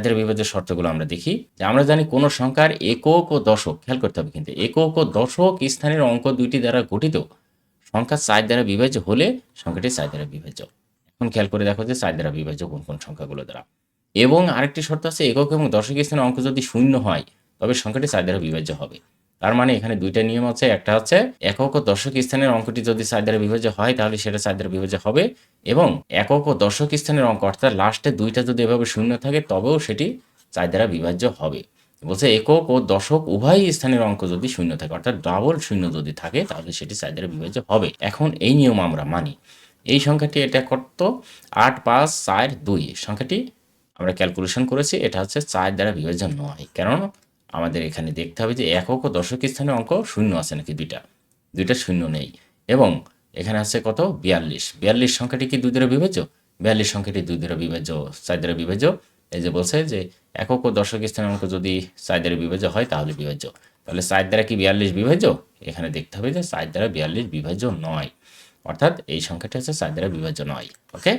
দ্বারা বিভাজ্য শর্তগুলো আমরা দেখি। যে আমরা জানি কোন সংখ্যার একক ও দশক, খেয়াল করতে হবে কিন্তু একক ও দশক স্থানের অঙ্ক দুইটি দ্বারা গঠিত। সংখ্যা চার দ্বারা বিভাজ্য হলে সংখ্যাটি চার দ্বারা বিভাজ্য। এখন খেয়াল করে দেখো যে চার দ্বারা বিভাজ্য কোন কোন সংখ্যাগুলো দ্বারা। এবং আরেকটি শর্ত আছে, একক এবং দশক স্থানের অঙ্ক যদি শূন্য হয়, তবে সংখ্যাটি চার দ্বারা বিভাজ্য হবে। তার মানে এখানে দুইটা নিয়ম আছে। একটা হচ্ছে একক ও দশক স্থানের অঙ্কটি যদি চার দ্বারা বিভাজ্য হয়, তাহলে সেটা চার দ্বারা বিভাজ্য হবে এবং একক ও দশক স্থানের অঙ্ক, অর্থাৎ লাস্টে দুইটা যদি এভাবে শূন্য থাকে, তবেও সেটি চার দ্বারা বিভাজ্য হবে। বলছে একক ও দশক উভয় স্থানের অঙ্ক যদি শূন্য থাকে, অর্থাৎ ডাবল শূন্য যদি থাকে, তাহলে সেটি চার দ্বারা বিভাজ্য হবে। এখন এই নিয়ম আমরা মানি। এই সংখ্যাটি এটা কত? আট, পাঁচ, চার, দুই। সংখ্যাটি আমরা ক্যালকুলেশন করেছি, এটা হচ্ছে চার দ্বারা বিভাজ্য নয়। কারণ আমাদের এখানে দেখতে হবে যে একক ও দশক স্থানে অঙ্ক শূন্য আছে নাকি দুইটা। দুইটা শূন্য নেই। এবং এখানে আছে কত? বিয়াল্লিশ। বিয়াল্লিশ সংখ্যাটি কি দুই দ্বারা বিভাজ্য বিয়াল্লিশ সংখ্যাটি দুই দ্বারা বিভাজ্য চার দ্বারা বিভাজ্য এই যে বলছে যে একক ও দশক স্থানের অঙ্ক যদি চার দ্বারা বিভাজ্য হয়, তাহলে বিভাজ্য। তাহলে চার দ্বারা কি বিয়াল্লিশ বিভাজ্য? এখানে দেখতে হবে যে চার দ্বারা বিয়াল্লিশ বিভাজ্য নয়। অর্থাৎ এই সংখ্যাটি হচ্ছে চার দ্বারা বিভাজ্য নয়। ওকে?